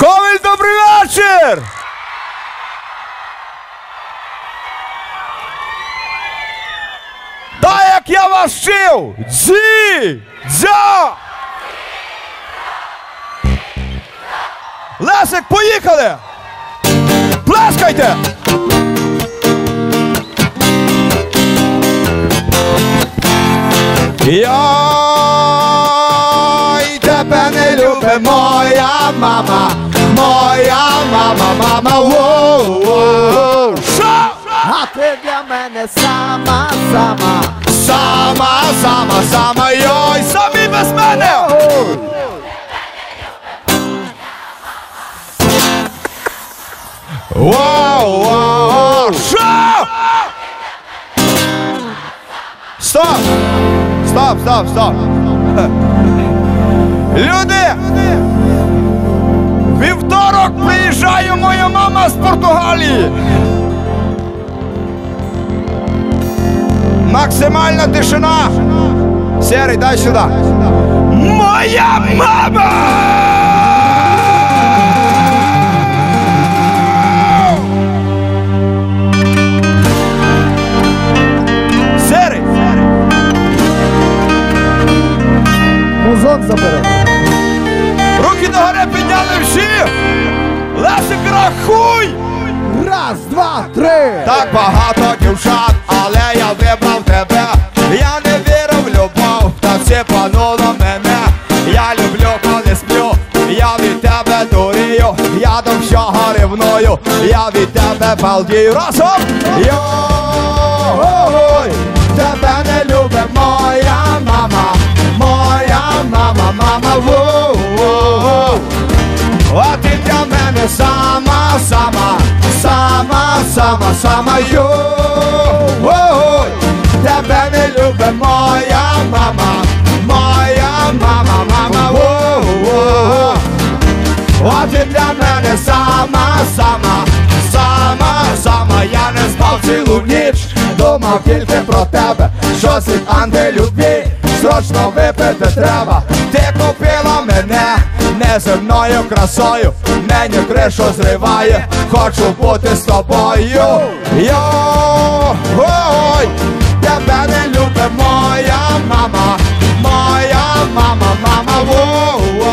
Коваль, добрий вечір! Так, як я вас вчив! Дзі! Дзя! Лесик, поїхали! Плескайте! Я тебе не любить моя мама, моя мама, мама, воу, Що? А ти для мене сама, сама. Сама, сама, сама, йой, самі без мене! Вау, вау, що? Стоп! Стоп, стоп, стоп! Люди! Вівторок приїжджає моя мама з Португалії! Максимальна тишина! Серий, дай сюди! Моя мама! Рахуй! Раз, два, три. Так багато дівчат, але я вибрав тебе. Я не вірив в любов, та всі пануло мене. Я люблю, коли сплю, я від тебе дурію, я до всього ревную, я від тебе балдію разом. Йой, сама, сама, йой, тебе не любить моя мама, моя мама, мама, воу. А ти для мене сама, сама, сама, сама, я не спав цілу ніч, думав тільки про тебе, що щось від антилюбві, срочно випити треба, ти купила мене неземною красою, мені кришу зриває, хочу бути з тобою. Йой, тебе не любить моя мама, моя мама, мама, воу.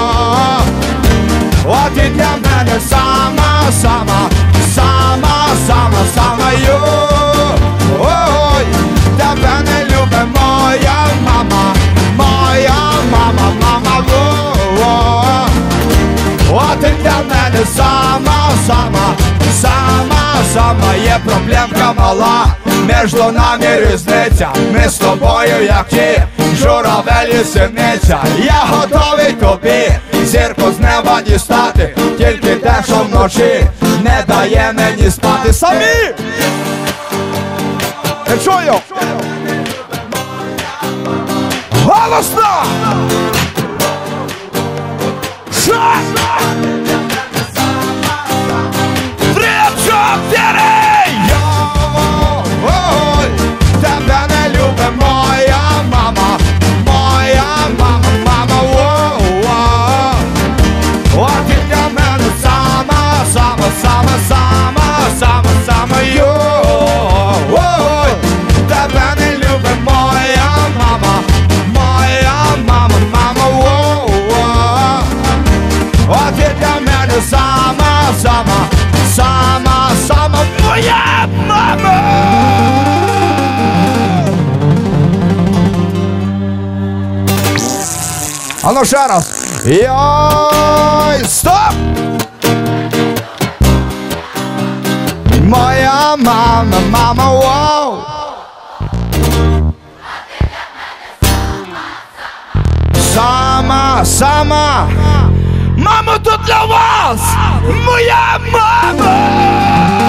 От і для мене сама, сама, сама, сама, є проблемка мала, між нами різниця, ми з тобою, як ті, журавель і синиця, я готовий тобі, зірку з неба дістати, тільки те, що вночі не дає мені спати самі. Чую? Голосно! Що? А ну ще раз. Йой, стоп! Моя мама, мама, вау! Сама, сама! Мамо, тут для вас! Моя мама!